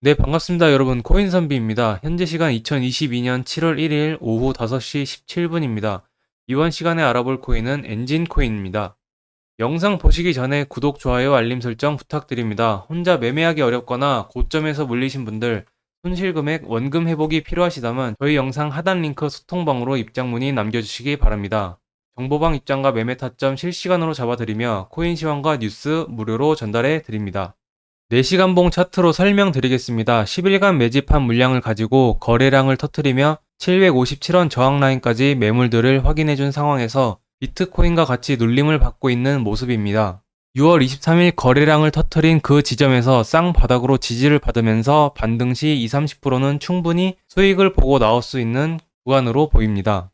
네, 반갑습니다. 여러분. 코인 선비입니다. 현재 시간 2022년 7월 1일 오후 5시 17분입니다. 이번 시간에 알아볼 코인은 엔진 코인입니다. 영상 보시기 전에 구독, 좋아요, 알림 설정 부탁드립니다. 혼자 매매하기 어렵거나 고점에서 물리신 분들, 손실 금액, 원금 회복이 필요하시다면 저희 영상 하단 링크 소통방으로 입장 문의 남겨주시기 바랍니다. 정보방 입장과 매매 타점 실시간으로 잡아드리며 코인 시황과 뉴스 무료로 전달해 드립니다. 4시간봉 차트로 설명드리겠습니다. 10일간 매집한 물량을 가지고 거래량을 터트리며 757원 저항 라인까지 매물들을 확인해준 상황에서 비트코인과 같이 눌림을 받고 있는 모습입니다. 6월 23일 거래량을 터트린 그 지점에서 쌍바닥으로 지지를 받으면서 반등 시 20, 30%는 충분히 수익을 보고 나올 수 있는 구간으로 보입니다.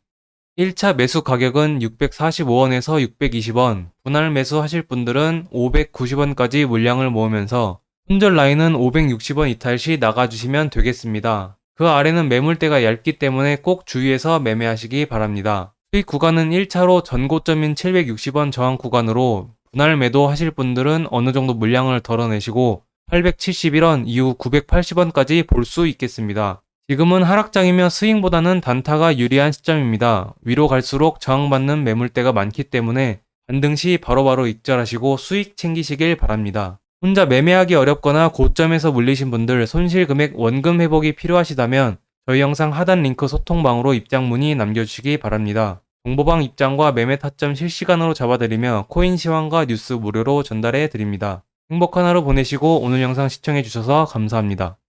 1차 매수 가격은 645원에서 620원, 분할 매수 하실 분들은 590원까지 물량을 모으면서 손절 라인은 560원 이탈 시 나가주시면 되겠습니다. 그 아래는 매물대가 얇기 때문에 꼭 주의해서 매매하시기 바랍니다. 수익 구간은 1차로 전고점인 760원 저항 구간으로 분할 매도 하실 분들은 어느 정도 물량을 덜어내시고 871원 이후 980원까지 볼 수 있겠습니다. 지금은 하락장이며 스윙보다는 단타가 유리한 시점입니다. 위로 갈수록 저항받는 매물대가 많기 때문에 반등 시 바로바로 익절하시고 수익 챙기시길 바랍니다. 혼자 매매하기 어렵거나 고점에서 물리신 분들 손실 금액 원금 회복이 필요하시다면 저희 영상 하단 링크 소통방으로 입장 문의 남겨주시기 바랍니다. 정보방 입장과 매매 타점 실시간으로 잡아드리며 코인 시황과 뉴스 무료로 전달해 드립니다. 행복한 하루 보내시고 오늘 영상 시청해 주셔서 감사합니다.